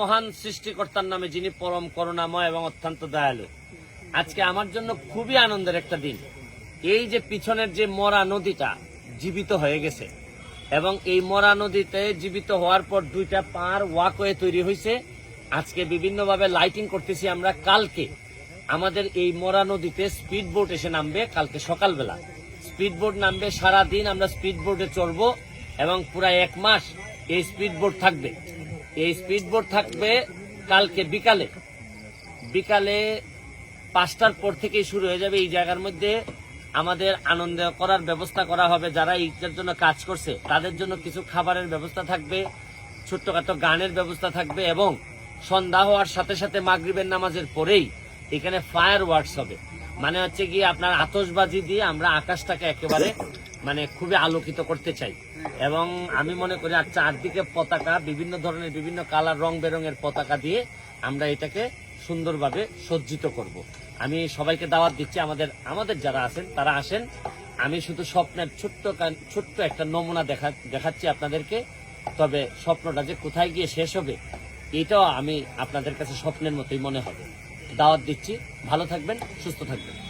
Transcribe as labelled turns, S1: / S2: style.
S1: মহান সৃষ্টিকর্তার নামে যিনি পরম করুণাময় এবং অত্যন্ত দয়ালু। আজকে আমার জন্য খুবই আনন্দের একটা দিন। এই যে পিছনের যে মরা নদীটা জীবিত হয়ে গেছে এবং এই মরা নদীতে জীবিত হওয়ার পর দুইটা পার ওয়াকওয়ে তৈরি হয়েছে আজকে বিভিন্নভাবে লাইটিং করতেছি আমরা কালকে। আমাদের এই মরা নদীতে স্পিড বোট এসে নামবে কালকে সকালবেলা। স্পিড বোট নামবে সারা দিন আমরা স্পিড বোটে চলবো এবং পুরা এক মাস এই স্পিড বোট থাকবে। এই স্পিড বোট থাকবে কালকে বিকালে। বিকালে পাঁচটার পর থেকেই শুরু হয়ে যাবে। এই জায়গার মধ্যে আমাদের আনন্দ করার ব্যবস্থা করা হবে। যারা ঈদের জন্য কাজ করছে, তাদের জন্য কিছু খাবারের ব্যবস্থা থাকবে, ছোট্টখাটো গানের ব্যবস্থা থাকবে এবং সন্ধ্যা হওয়ার সাথে সাথে মাগরিবের নামাজের পরেই এখানে ফায়ার ওয়ার্কস হবে। মানে হচ্ছে গিয়ে আপনার আতশবাজি দিয়ে আমরা আকাশটাকে একেবারে মানে খুবই আলোকিত করতে চাই। এবং আমি মনে করি আর চারদিকে পতাকা, বিভিন্ন ধরনের বিভিন্ন কালার রং বেরঙের পতাকা দিয়ে আমরা এটাকে সুন্দরভাবে সজ্জিত করব। আমি সবাইকে দাওয়াত দিচ্ছি, আমাদের আমাদের যারা আছেন, তারা আসেন। আমি শুধু স্বপ্নের ছোট্ট ছোট্ট একটা নমুনা দেখা, দেখাচ্ছি আপনাদেরকে। তবে স্বপ্নটা যে কোথায় গিয়ে শেষ হবে, এটাও আমি আপনাদের কাছে স্বপ্নের মতোই মনে হবে। দাওয়াত দিচ্ছি। ভালো থাকবেন সুস্থ থাকবেন।